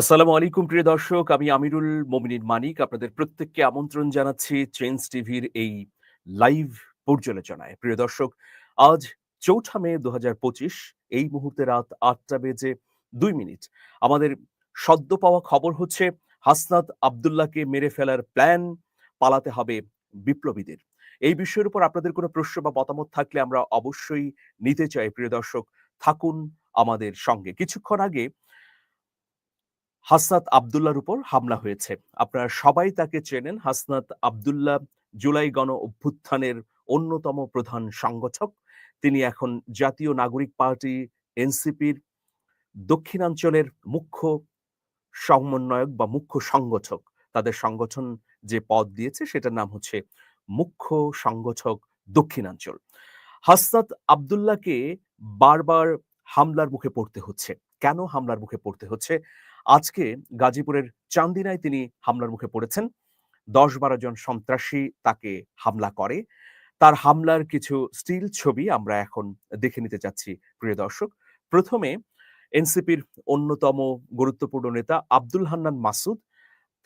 আসসালামু আলাইকুম, প্রিয় দর্শক। আমি আমিরুল মোমিনিন মানিক। আপনাদের প্রত্যেককে আমন্ত্রণ জানাচ্ছি ট্রেন্স টিভির এই লাইভ পর্যালোচনায়। প্রিয় দর্শক, আজ চৌঠা মে দু হাজার পঁচিশ, এই মুহূর্তে রাত আটটা বেজে দুই মিনিট। আমাদের সদ্য পাওয়া খবর হচ্ছে, হাসনাত আবদুল্লাহকে মেরে ফেলার প্ল্যান পালাতে হবে বিপ্লবীদের। এই বিষয়ের উপর আপনাদের কোনো প্রশ্ন বা মতামত থাকলে আমরা অবশ্যই নিতে চাই। প্রিয় দর্শক, থাকুন আমাদের সঙ্গে। কিছুক্ষণ আগে হাসনাত আবদুল্লার উপর হামলা হয়েছে। আপনারা সবাই তাকে চেনেন। হাসনাত আবদুল্লাহ জুলাই গণ অভ্যুত্থানের অন্যতম প্রধান সংগঠক। তিনি এখন জাতীয় নাগরিক পার্টি, এনসিপির দক্ষিণাঞ্চলের মুখ্য সমন্বয়ক বা মুখ্য সংগঠক। তাদের সংগঠন যে পদ দিয়েছে, সেটার নাম হচ্ছে মুখ্য সংগঠক দক্ষিণাঞ্চল। হাসনাত আবদুল্লাহকে বারবার হামলার মুখে পড়তে হচ্ছে। কেন হামলার মুখে পড়তে হচ্ছে? আজকে গাজীপুরের চান্দিনায় তিনি হামলার মুখে পড়েছেন। দশ বারো জন সন্ত্রাসী তাকে হামলা করে। তার হামলার কিছু স্টিল ছবি আমরা এখন দেখে নিতে চাচ্ছি, প্রিয় দর্শক। প্রথমে এনসিপির অন্যতম গুরুত্বপূর্ণ নেতা আব্দুল হান্নান মাসুদ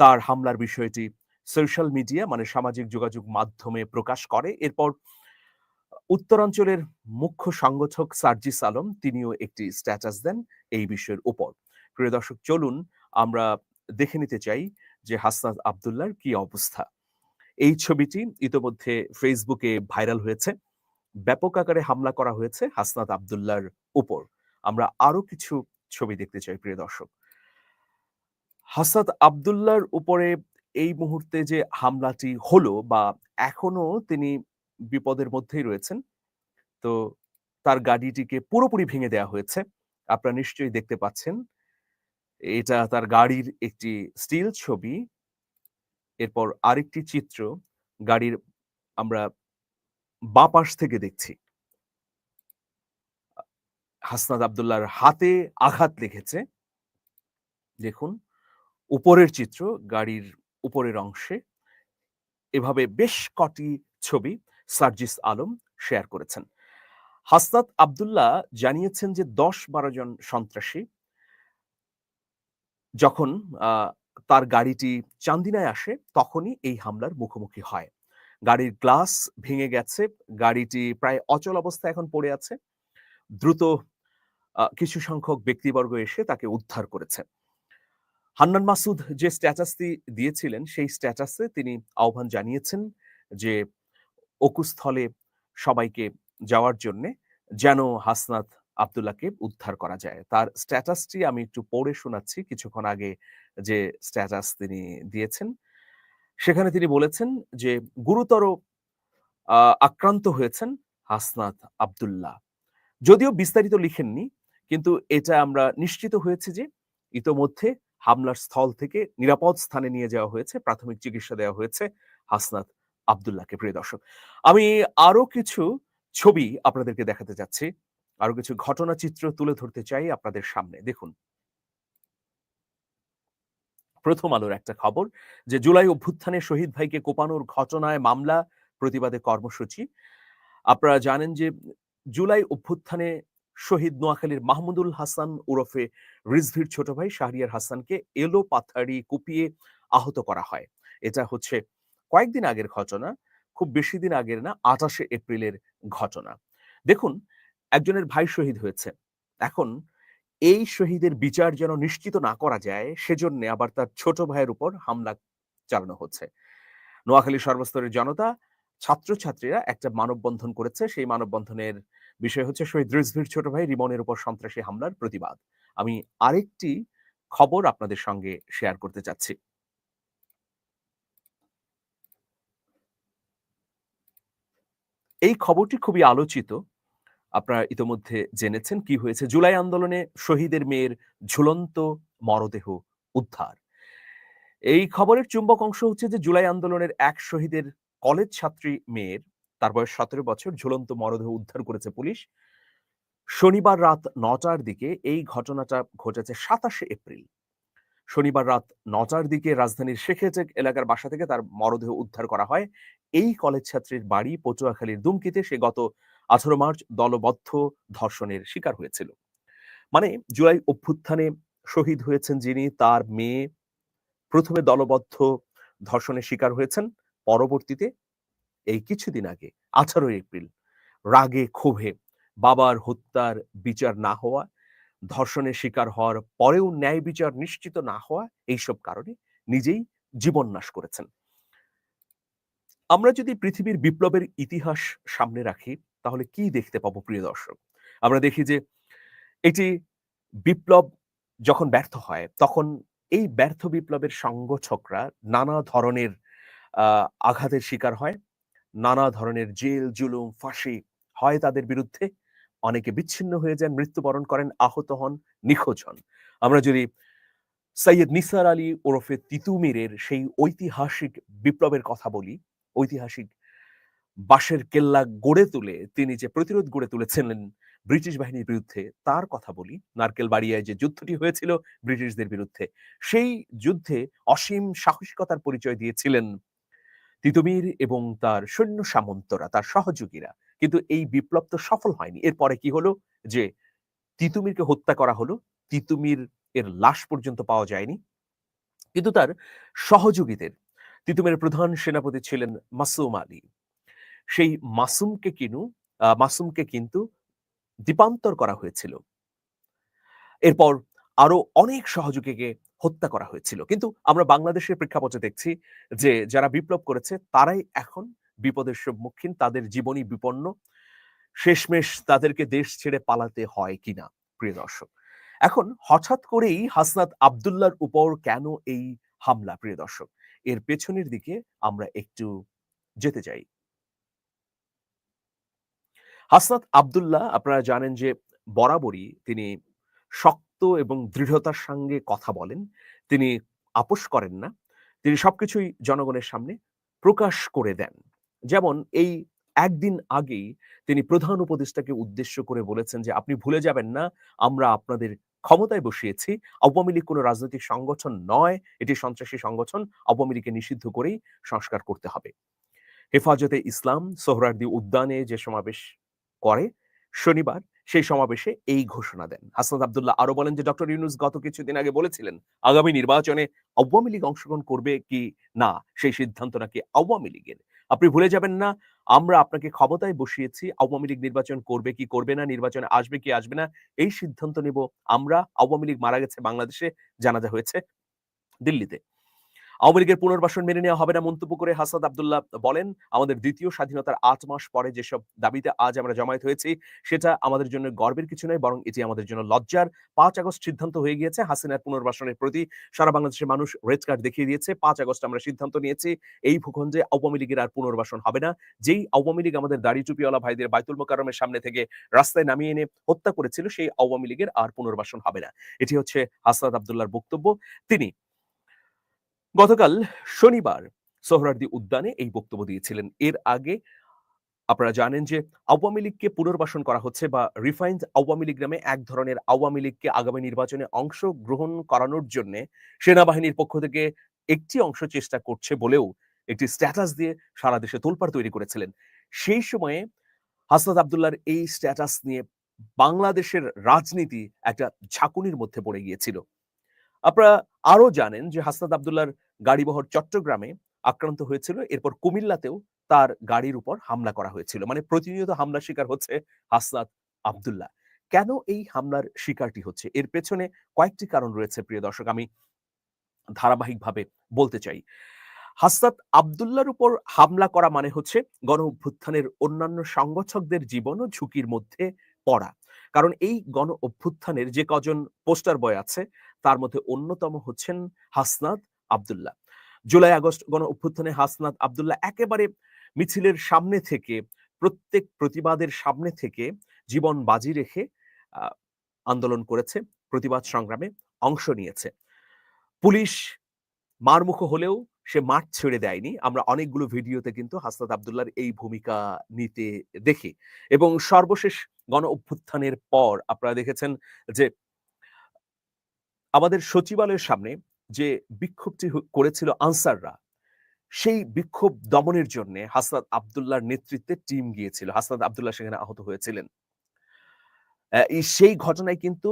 তার হামলার বিষয়টি সোশ্যাল মিডিয়া মানে সামাজিক যোগাযোগ মাধ্যমে প্রকাশ করে। এরপর উত্তরাঞ্চলের মুখ্য সংগঠক সার্জিস আলম, তিনিও একটি স্ট্যাটাস দেন এই বিষয়ের উপর। প্রিয় দর্শক, চলুন আমরা দেখে নিতে চাই যে হাসনাত আবদুল্লার কি অবস্থা। এই ছবিটি ইতোমধ্যে ফেসবুকে ভাইরাল হয়েছে। ব্যাপক আকারে হামলা করা হয়েছে হাসনাত আবদুল্লার উপর। আমরা আরও কিছু ছবি দেখতে চাই, প্রিয় দর্শক। হাসনাত আবদুল্লার উপরে এই মুহূর্তে যে হামলাটি হলো বা এখনও তিনি বিপদের মধ্যেই রয়েছেন, তো তার গাড়িটিকে পুরোপুরি ভেঙে দেওয়া হয়েছে। আপনারা নিশ্চয়ই দেখতে পাচ্ছেন এটা তার গাড়ির একটি স্টিল ছবি। এরপর আরেকটি চিত্র, গাড়ির আমরা বা পাশ থেকে দেখছি। হাসনাদ আবদুল্লাহর হাতে আঘাত লেগেছে। দেখুন, উপরের চিত্র গাড়ির উপরের অংশে। এভাবে বেশ কটি ছবি সার্জিস আলম শেয়ার করেছেন। হাসনাত আবদুল্লাহ জানিয়েছেন যে দশ বারো জন সন্ত্রাসী যখন তার গাড়িটি চান্দিনায় আসে, তখনই এই হামলার মুখোমুখি হয়। গাড়ির গ্লাস ভেঙে গেছে, গাড়িটি প্রায় অচল অবস্থায় এখন পড়ে আছে। দ্রুত কিছু সংখ্যক ব্যক্তিবর্গ এসে তাকে উদ্ধার করেছে। হান্নান মাসুদ যে স্ট্যাটাসটি দিয়েছিলেন, সেই স্ট্যাটাসে তিনি আহ্বান জানিয়েছেন যে, অকুস্থলে সবাইকে যাওয়ার জন্যে যেন হাসনাত আবদুল্লাহকে উদ্ধার করা যায়। তার স্ট্যাটাসটি আমি একটু পড়ে শোনাচ্ছি কিছুক্ষণ আগে যে স্ট্যাটাস তিনি দিয়েছেন। সেখানে তিনি বলেছেন যে, গুরুতর আক্রান্ত হয়েছেন হাসনাত আবদুল্লাহ। যদিও বিস্তারিত লিখেননি, কিন্তু এটা আমরা নিশ্চিত হয়েছে যে, ইতোমধ্যে হামলার স্থল থেকে নিরাপদ স্থানে নিয়ে যাওয়া হয়েছে, প্রাথমিক চিকিৎসা দেওয়া হয়েছে হাসনাত আবদুল্লাহকে। প্রিয় দর্শক, আমি আরও কিছু ছবি আপনাদেরকে দেখাতে যাচ্ছি। আরও কিছু ঘটনা চিত্র তুলে ধরতে চাই আপনাদের সামনে। দেখুন। প্রথম আলোর একটা খবর যে, জুলাই অভ্যুত্থানে শহীদ ভাইকে কোপানোর ঘটনায় মামলা, প্রতিবাদে কর্মসূচি। আপনারা জানেন যে, জুলাই অভ্যুত্থানে শহীদ নোয়াখালীর মাহমুদুল হাসান ওরফে রিজভির ছোট ভাই শাহরিয়ার হাসানকে এলো পাথারি কুপিয়ে আহত করা হয়। এটা হচ্ছে কয়েকদিন আগের ঘটনা, খুব বেশি দিন আগের না, আঠাশে এপ্রিলের ঘটনা। দেখুন একজনের ভাই শহীদ হয়েছে। এখন এই শহীদের বিচার যেন নিশ্চিত না করা যায়, সেজন্য আবার তার ছোট ভাইয়ের উপর হামলা চালানো হচ্ছে। নোয়াখালী সর্বস্তরের জনতা, ছাত্রছাত্রীরা একটা মানববন্ধন করেছে। সেই মানববন্ধনের বিষয় হচ্ছে শহীদ রিজভির ছোট ভাই রিমনের উপর সন্ত্রাসী হামলার প্রতিবাদ। আমি আরেকটি খবর আপনাদের সঙ্গে শেয়ার করতে চাচ্ছি। এই খবরটি খুবই আলোচিত। আপনারা ইতোমধ্যে জেনেছেন কি হয়েছে? জুলাই আন্দোলনে শহীদের মেয়ের ঝুলন্ত মরদেহ উদ্ধার। এই খবরের চুম্বক অংশ হচ্ছে যে, জুলাই আন্দোলনের এক শহীদের কলেজ ছাত্রী মেয়ের, তার বয়স সতেরো বছর, ঝুলন্ত মরদেহ উদ্ধার করেছে পুলিশ। শনিবার রাত নটার দিকে এই ঘটনাটা ঘটেছে সাতাশে এপ্রিল। শনিবার রাত নটার দিকে রাজধানীর শেখেটেক এলাকার বাসা থেকে তার মরদেহ উদ্ধার করা হয়। এই কলেজ ছাত্রীর বাড়ি পটুয়াখালীর দুমকিতে। সে গত আঠারো মার্চ দলবদ্ধ ধর্ষণের শিকার হয়েছিল। মানে জুলাই অভ্যুত্থানে শহীদ হয়েছেন যিনি, তার মেয়ে প্রথমে দলবদ্ধ ধর্ষণের শিকার হয়েছেন, পরবর্তীতে এই কিছুদিন আগে আঠারো এপ্রিল, রাগে ক্ষোভে বাবার হত্যার বিচার না হওয়া, ধর্ষণের শিকার হওয়ার পরেও ন্যায় বিচার নিশ্চিত না হওয়া, এইসব কারণে নিজেই জীবন নাশ করেছেন। আমরা যদি পৃথিবীর বিপ্লবের ইতিহাস সামনে রাখি তাহলে কি দেখতে পাবো প্রিয় দর্শক? আমরা দেখি যে এটি বিপ্লব যখন ব্যর্থ হয়, তখন এই ব্যর্থ বিপ্লবের সংগঠকরা নানা ধরনের আঘাতের শিকার হয়, নানা ধরনের জেল, জুলুম, ফাঁসি হয় তাদের বিরুদ্ধে। অনেকে বিচ্ছিন্ন হয়ে যান, মৃত্যুবরণ করেন, আহত হন, নিখোঁজ হন। আমরা যদি সৈয়দ নিসার আলী ওরফে তিতুমিরের সেই ঐতিহাসিক বিপ্লবের কথা বলি, ঐতিহাসিক বাঁশের কেল্লা গড়ে তুলে তিনি যে প্রতিরোধ গড়ে তুলেছিলেন ব্রিটিশ বাহিনীর বিরুদ্ধে, তার কথা বলি। নারকেল বাড়িয়ায় যে যুদ্ধটি হয়েছিল ব্রিটিশদের বিরুদ্ধে, সেই যুদ্ধে অসীম সাহসিকতার পরিচয় দিয়েছিলেন তিতুমির এবং তার সৈন্য সামন্তরা, তার সহযোগীরা। কিন্তু এই বিপ্লব তো সফল হয়নি। এরপরে কি হলো? যে তিতুমিরকে হত্যা করা হলো। তিতুমির এর লাশ পর্যন্ত পাওয়া যায়নি। কিন্তু তার সহযোগীদের তিতুমের প্রধান সেনাপতি ছিলেন মাসুম আলী। সেই মাসুমকে কিনু মাসুমকে কিন্তু দ্বীপান্তর করা হয়েছিল। এরপর আরও অনেক সহযোগীকে হত্যা করা হয়েছিল। কিন্তু আমরা বাংলাদেশের প্রেক্ষাপটে দেখছি যে, যারা বিপ্লব করেছে, তারাই এখন বিপদের সম্মুখীন, তাদের জীবনী বিপন্ন। শেষমেশ তাদেরকে দেশ ছেড়ে পালাতে হয় কিনা, প্রিয় দর্শক? এখন হঠাৎ করেই হাসনাত আবদুল্লার উপর কেন এই হামলা, প্রিয় দর্শক? এর পেছনের দিকে আমরা একটু যেতে চাই। হাসনাত আবদুল্লাহ আপনারা জানেন যে বরাবরই তিনি শক্ত এবং দৃঢ়তার সঙ্গে কথা বলেন। তিনি আপোষ করেন না। তিনি সবকিছুই জনগণের সামনে প্রকাশ করে দেন। যেমন এই একদিন আগেই তিনি প্রধান উপদেষ্টাকে উদ্দেশ্য করে বলেছেন যে, আপনি ভুলে যাবেন না, আমরা আপনাদের ক্ষমতায় বসিয়েছি। আওয়ামী লীগ কোনো রাজনৈতিক সংগঠন নয়। এটি সন্ত্রাসী সংগঠন। আওয়ামী লীগকে নিষিদ্ধ করেই সংস্কার করতে হবে। হেফাজতে ইসলাম সোহরার্দি উদ্যানে যে সমাবেশ করে শনিবার সেই সমাবেশে এই ঘোষণা দেন। হাসনাদ আবদুল্লাহ আরও বলেন যে, ডক্টর ইউনুস গত কিছুদিন আগে বলেছিলেন, আগামী নির্বাচনে আওয়ামী লীগ অংশগ্রহণ করবে কি না, সেই সিদ্ধান্ত নাকি আওয়ামী লীগের। আপনি ভুলে যাবেন না, আমরা আপনাকে ক্ষমতায় বসিয়েছি, আওয়ামী লীগ নির্বাচন করবে কি করবে না, নির্বাচনে আসবে কি আসবে না, এই সিদ্ধান্ত নেব আমরা, আওয়ামী লীগ মারা গেছে বাংলাদেশে, জানাজা হয়েছে দিল্লিতে। আওয়ামী লীগের পুনর্বাসন মেনে নেওয়া হবে না মন্তব্য করে হাসাদ আবদুল্লাহ বলেন, আমাদের দ্বিতীয় স্বাধীনতার আট মাস পরে যেসব দাবিতে আজ আমরা জমায়েত হয়েছি, সেটা আমাদের জন্য গর্বের কিছু নয়, বরং এটি আমাদের জন্য লজ্জার পাঁচ আগস্ট সিদ্ধান্ত হয়ে গিয়েছে। হাসিনার পুনর্বাসনের প্রতি সারা বাংলাদেশের মানুষ রেড কার্ড দেখিয়ে দিয়েছে। পাঁচ আগস্ট আমরা সিদ্ধান্ত নিয়েছি, এই ভূখণ্ডে আওয়ামী লীগের আর পুনর্বাসন হবে না। যেই আওয়ামী লীগ আমাদের দাড়ি টুপিওয়ালা ভাইদের বাইতুল মোকারমের সামনে থেকে রাস্তায় নামিয়ে এনে হত্যা করেছিল, সেই আওয়ামী লীগের আর পুনর্বাসন হবে না। এটি হচ্ছে হাসনাদ আবদুল্লার বক্তব্য। তিনি গতকাল শনিবার সোহরার্দি উদ্যানে এই বক্তব্য দিয়েছিলেন। এর আগে আপনারা জানেন যে আওয়ামী লীগকে পুনর্বাসন করা হচ্ছে বা রিফাইন্ড আওয়ামী লীগ নামে এক ধরনের আওয়ামী লীগকে আগামী নির্বাচনে অংশ গ্রহণ করানোর জন্য সেনাবাহিনীর পক্ষ থেকে একটি অংশ চেষ্টা করছে বলেও একটি স্ট্যাটাস দিয়ে সারা দেশে তোলপাড় তৈরি করেছিলেন। সেই সময়ে হাসনাত আবদুল্লার এই স্ট্যাটাস নিয়ে বাংলাদেশের রাজনীতি একটা ঝাঁকুনির মধ্যে পড়ে গিয়েছিল। আপনারা আরও জানেন যে হাসনাদ আবদুল্লার গাড়িবহর চট্টগ্রামে আক্রান্ত হয়েছিল, এরপর কুমিল্লাতেও তার গাড়ির উপর হামলা করা হয়েছিল। মানে প্রতিনিয়ত হামলার শিকার হচ্ছে হাসনাদ আবদুল্লাহ। কেন এই হামলার শিকারটি হচ্ছে? এর পেছনে কয়েকটি কারণ রয়েছে, প্রিয় দর্শক, আমি ধারাবাহিকভাবে বলতে চাই। হাসনাত আবদুল্লার উপর হামলা করা মানে হচ্ছে গণ অভ্যুত্থানের অন্যান্য সংগঠকদের জীবনও ঝুঁকির মধ্যে পড়া। কারণ এই গণ অভ্যুত্থানের যে কজন পোস্টার বয় আছে তার মধ্যে অন্যতম হচ্ছেন হাসনাদ আবদুল্লাহ। জুলাই আগস্ট গণ অভ্যুত্থানে হাসনাদ আবদুল্লাহ একেবারে মিছিলের সামনে থেকে, প্রত্যেক প্রতিবাদের সামনে থেকে জীবন বাজি রেখে আন্দোলন করেছে, প্রতিবাদ সংগ্রামে অংশ নিয়েছে। পুলিশ মারমুখ হলেও সে মাঠ ছেড়ে দেয়নি। আমরা অনেকগুলো ভিডিওতে কিন্তু হাসনাত আবদুল্লার এই ভূমিকা নিতে দেখি। এবং সর্বশেষ গণ অভ্যুত্থানের পর আপনারা দেখেছেন যে আমাদের সচিবালয়ের সামনে যে বিক্ষোভটি করেছিল আনসাররা, সেই বিক্ষোভ দমনের জন্য হাসনাত আবদুল্লাহর নেতৃত্বে টিম গিয়েছিল। হাসনাত আবদুল্লাহ সেখানে আহত হয়েছিলেন। সেই ঘটনায় কিন্তু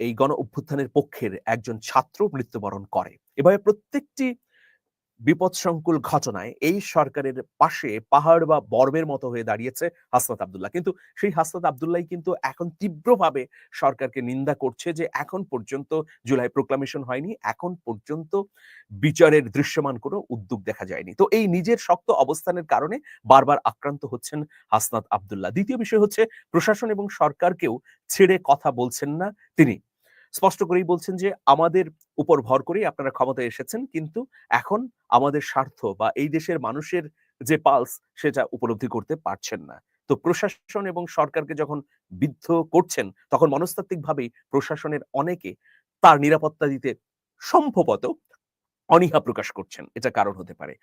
এই গণ অভ্যুত্থানের পক্ষের একজন ছাত্র মৃত্যুবরণ করে। এভাবে প্রত্যেকটি বিপদসংকুল ঘটনায় এই সরকারের পাশে পাহাড় বা বর্মের মতো হয়ে দাঁড়িয়েছে হাসনাত আবদুল্লাহ। কিন্তু সেই হাসনাত আবদুল্লাহ কিন্তু এখন তীব্রভাবে সরকারকে নিন্দা করছে যে এখন পর্যন্ত জুলাই প্রোক্লামেশন হয়নি, এখন পর্যন্ত বিচারের দৃশ্যমান কোনো উদ্যোগ দেখা যায়নি। তো এই নিজের শক্ত অবস্থানের কারণে বারবার আক্রান্ত হচ্ছেন হাসনাত আবদুল্লাহ। দ্বিতীয় বিষয় হচ্ছে প্রশাসন এবং সরকারকেও ছেড়ে কথা বলছেন না তিনি। স্পষ্ট করেই বলছেন যে, আমাদের উপর ভর করেই আপনারা ক্ষমতায় এসেছেন, কিন্তু এখন আমাদের স্বার্থ বা এই দেশের মানুষের যে পালস, সেটা উপলব্ধি করতে পারছেন না। তো প্রশাসন এবং সরকারকে যখন বিদ্ধ করছেন, তখন মনস্তাত্ত্বিকভাবেই প্রশাসনের অনেকে তার নিরাপত্তা দিতে সম্ভবত অনীহা প্রকাশ করছেন। এটা কারণ হতে পারে।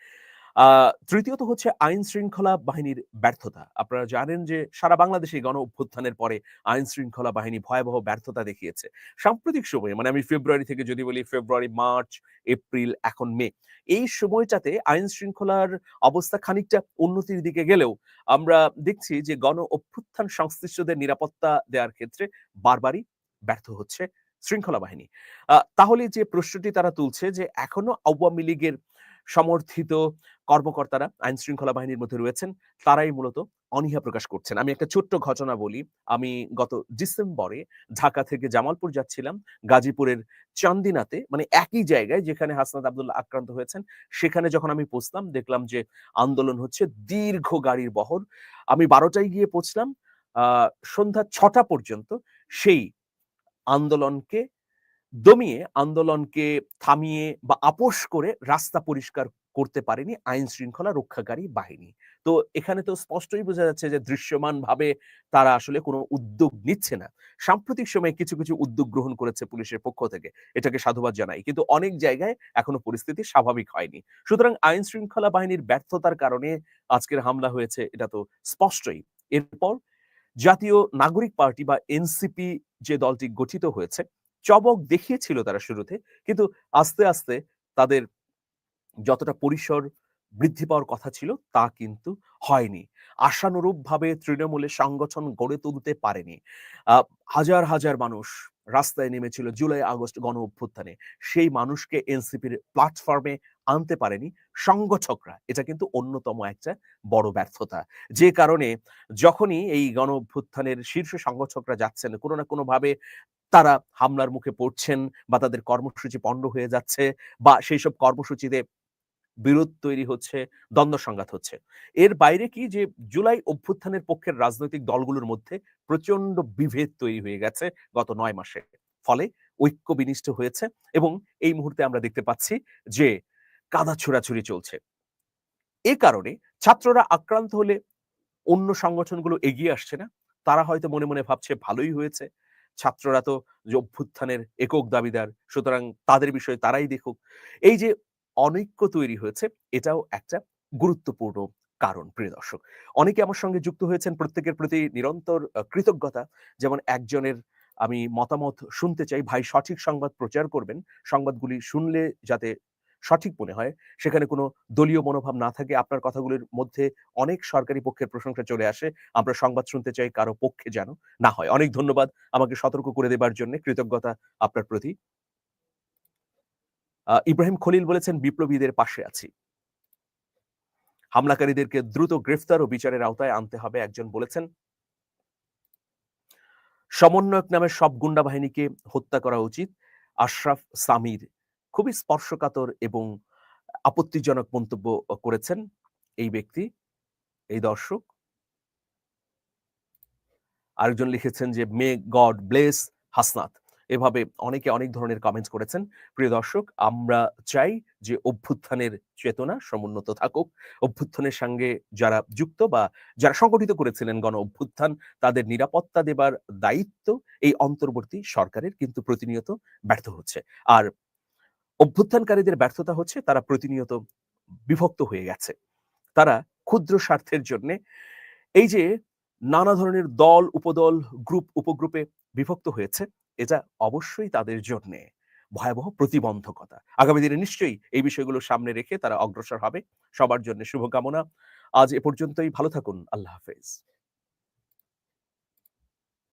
তৃতীয়ত হচ্ছে আইন শৃঙ্খলা বাহিনীর ব্যর্থতা। আপনারা জানেন যে সারা বাংলাদেশে গণ অভ্যুত্থানের পরে আইন শৃঙ্খলা বাহিনী ভয়াবহ ব্যর্থতা দেখিয়েছে। সাম্প্রতিক সময়ে মানে আমি ফেব্রুয়ারি থেকে যদি বলি ফেব্রুয়ারি, মার্চ, এপ্রিল, এখন মে, এই সময়টাতে আইন শৃঙ্খলার অবস্থা খানিকটা উন্নতির দিকে গেলেও আমরা দেখছি যে গণ অভ্যুত্থান সংশ্লিষ্টদের নিরাপত্তা দেওয়ার ক্ষেত্রে বারবারই ব্যর্থ হচ্ছে শৃঙ্খলা বাহিনী। তাহলে যে প্রশ্নটি তারা তুলছে যে এখনও আওয়ামী লীগের সমর্থিত কর্মকর্তারা আইন শৃঙ্খলা বাহিনীর মধ্যে রয়েছেন, তারাই মূলত অনীহা প্রকাশ করছেন। আমি একটা ছোট্ট ঘটনা বলি। আমি গত ডিসেম্বরে ঢাকা থেকে জামালপুর যাচ্ছিলাম, গাজীপুরের চান্দিনাতে মানে একই জায়গায় যেখানে হাসনাত আবদুল্লাহ আক্রান্ত হয়েছেন, সেখানে যখন আমি পৌঁছলাম, দেখলাম যে আন্দোলন হচ্ছে দীর্ঘ গাড়ির বহর। আমি বারোটায় গিয়ে পৌঁছলাম, আহ, সন্ধ্যা ছটা পর্যন্ত সেই আন্দোলনকে দমিয়ে আন্দোলনকে থামিয়ে বা আপোষ করে রাস্তা পরিষ্কার করতে পারেনি আইন শৃঙ্খলা রক্ষাকারী বাহিনী। তো এখানে তো স্পষ্টই বোঝা যাচ্ছে যে দৃশ্যমান ভাবে তারা আসলে কোনো উদ্যোগ নিচ্ছে না। সাম্প্রতিক সময়ে কিছু কিছু উদ্যোগ গ্রহণ করেছে পুলিশের পক্ষ থেকে, এটাকে সাধুবাদ জানাই। কিন্তু অনেক জায়গায় এখনও পরিস্থিতি স্বাভাবিক হয়নি। সুতরাং আইন শৃঙ্খলা বাহিনীর ব্যর্থতার কারণে আজকের হামলা হয়েছে, এটা তো স্পষ্টই। এরপর জাতীয় নাগরিক পার্টি বা এনসিপি যে দলটি গঠিত হয়েছে চমক দেখিয়েছিল তারা শুরুতে। কিন্তু আস্তে আস্তে তাদের যতটা পরিসর বৃদ্ধি পাওয়ার কথা ছিল তা কিন্তু হয়নি। আশানুরূপভাবে তৃণমূলের সংগঠন গড়ে তুলতে পারেনি। হাজার হাজার মানুষ রাস্তায় নেমেছিল জুলাই, আগস্ট গণ অভ্যুত্থানে। সেই মানুষকে এনসিপির প্ল্যাটফর্মে আনতে পারেনি সংগঠকরা। এটা কিন্তু অন্যতম একটা বড় ব্যর্থতা। যে কারণে যখনই এই গণ অভ্যুত্থানের শীর্ষ সংগঠকরা যাচ্ছেন, কোনো না কোনো ভাবে তারা হামলার মুখে পড়ছেন বা তাদের কর্মসূচি পণ্ড হয়ে যাচ্ছে বা সেই সব কর্মসূচিতে বিরোধ তৈরি হচ্ছে, দ্বন্দ্ব সংঘাত হচ্ছে। এর বাইরে কি যে জুলাই অভ্যুত্থানের পক্ষের রাজনৈতিক দলগুলোর মধ্যে প্রচণ্ড বিভেদ তৈরি হয়ে গেছে গত নয় মাসে। ফলে ঐক্য বিনিষ্ট হয়েছে এবং এই মুহূর্তে আমরা দেখতে পাচ্ছি যে কাদা ছোড়াছুড়ি চলছে। এ কারণে ছাত্ররা আক্রান্ত হলে অন্য সংগঠনগুলো এগিয়ে আসছে না। তারা হয়তো মনে মনে ভাবছে ভালোই হয়েছে। ছাত্ররা তো অভ্যুত্থানের একক দাবিদার, সুতরাং তাদের বিষয়ে তারাই দেখুক। এই যে অনৈক্য তৈরি হয়েছে, এটাও একটা গুরুত্বপূর্ণ কারণ, প্রিয় দর্শক। অনেকে আমার সঙ্গে যুক্ত হয়েছেন প্রত্যেকের প্রতি নিরন্তর কৃতজ্ঞতা। যেমন একজনের আমি মতামত শুনতে চাই, ভাই, সঠিক সংবাদ প্রচার করবেন। সংবাদগুলি শুনলে যাতে সঠিক মনে হয়। সেখানে কোনো দলীয় মনোভাব না থাকে। আপনার কথাগুলির মধ্যে অনেক সরকারি পক্ষের প্রশংসা চলে আসে। আমরা সংবাদ শুনতে চাই, কারও পক্ষে যেন না হয়। অনেক ধন্যবাদ আমাকে সতর্ক করে দেবার জন্য। কৃতজ্ঞতা আপনার প্রতি। ইব্রাহিম খলিল বলেছেন, বিপ্লবীদের পাশে আছি। হামলাকারীদেরকে দ্রুত গ্রেফতার ও বিচারের আওতায় আনতে হবে, একজন বলেছেন। সমন্বয়ক নামের সব গুন্ডা বাহিনীকে হত্যা করা উচিত, আশরাফ সামির খুবই স্পর্শকাতর এবং আপত্তিজনক মন্তব্য করেছেন এই ব্যক্তি, এই দর্শক। আরেকজন লিখেছেন যে, মে গড ব্লেস হাসনাত। এভাবে অনেকে অনেক ধরনের কমেন্টস করেছেন। প্রিয় দর্শক, আমরা চাই যে অভ্যুত্থানের চেতনা সমুন্নত থাকুক। অভ্যুত্থানের সঙ্গে যারা যুক্ত বা যারা সংগঠিত করেছিলেন গণ অভ্যুত্থান, তাদের নিরাপত্তা দেবার দায়িত্ব এই অন্তর্বর্তী সরকারের কিন্তু প্রতিনিয়ত ব্যর্থ হচ্ছে। আর অভ্যুত্থানকারীদের ব্যর্থতা হচ্ছে, তারা প্রতিনিয়ত বিভক্ত হয়ে গেছে। তারা ক্ষুদ্র স্বার্থের জন্য এই যে নানা ধরনের দল, উপদল গ্রুপ উপগ্রুপে বিভক্ত হয়েছে এটা অবশ্যই তাদের জন্যে ভয়াবহ প্রতিবন্ধকতা। আগামী দিনে নিশ্চয়ই এই বিষয়গুলো সামনে রেখে তারা অগ্রসর হবে। সবার জন্য শুভকামনা। আজ এ পর্যন্তই। ভালো থাকুন। আল্লাহ হাফেজ।